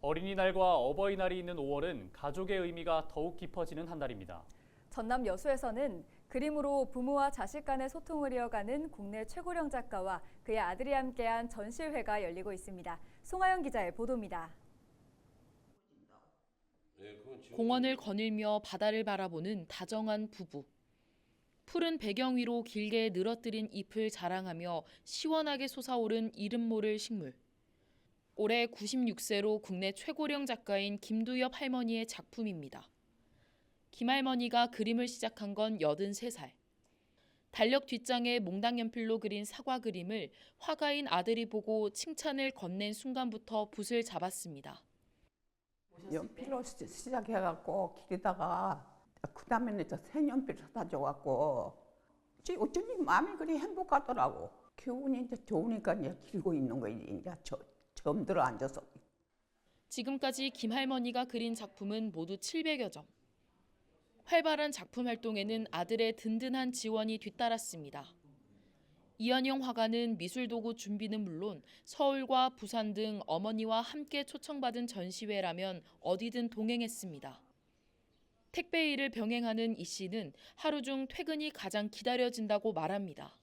어린이날과 어버이날이 있는 5월은 가족의 의미가 더욱 깊어지는 한 달입니다. 전남 여수에서는 그림으로 부모와 자식 간의 소통을 이어가는 국내 최고령 작가와 그의 아들이 함께한 전시회가 열리고 있습니다. 송하영 기자의 보도입니다. 공원을 거닐며 바다를 바라보는 다정한 부부. 푸른 배경 위로 길게 늘어뜨린 잎을 자랑하며 시원하게 솟아오른 이름 모를 식물. 올해 96세로 국내 최고령 작가인 김두엽 할머니의 작품입니다. 김 할머니가 그림을 시작한 건 83살. 달력 뒷장에 몽당 연필로 그린 사과 그림을 화가인 아들이 보고 칭찬을 건넨 순간부터 붓을 잡았습니다. 연필로 시- 시작해갖고 기르다가 그 다음에는 저 색연필 사다 줘갖고 지 어쩐지 마음이 그리 행복하더라고 기운이 이제 좋으니까 이제 길고 있는 거지 이제 저, 처음 들어 앉아서 지금까지 김 할머니가 그린 작품은 모두 700여 점. 활발한 작품 활동에는 아들의 든든한 지원이 뒤따랐습니다. 이현영 화가는 미술도구 준비는 물론 서울과 부산 등 어머니와 함께 초청받은 전시회라면 어디든 동행했습니다. 택배 일을 병행하는 이 씨는 하루 중 퇴근이 가장 기다려진다고 말합니다.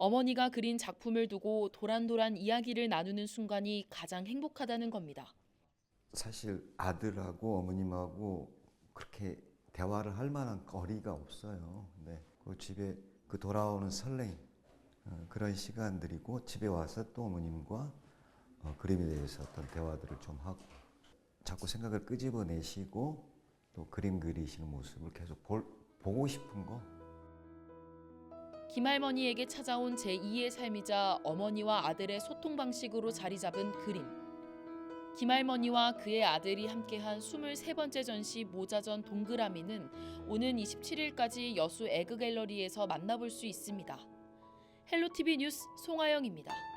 어머니가 그린 작품을 두고 도란도란 이야기를 나누는 순간이 가장 행복하다는 겁니다. 사실 아들하고 어머님하고 그렇게 대화를 할 만한 거리가 없어요. 네. 그 집에 그 돌아오는 설레임 어, 그런 시간들이고 집에 와서 또 어머님과 어, 그림에 대해서 어떤 대화들을 좀 하고 자꾸 생각을 끄집어내시고 또 그림 그리시는 모습을 계속 볼, 보고 싶은 거 김할머니에게 찾아온 제2의 삶이자 어머니와 아들의 소통 방식으로 자리 잡은 그림. 김할머니와 그의 아들이 함께한 23번째 전시 모자전 동그라미는 오는 27일까지 여수 에그갤러리에서 만나볼 수 있습니다. 헬로티비 뉴스 송하영입니다.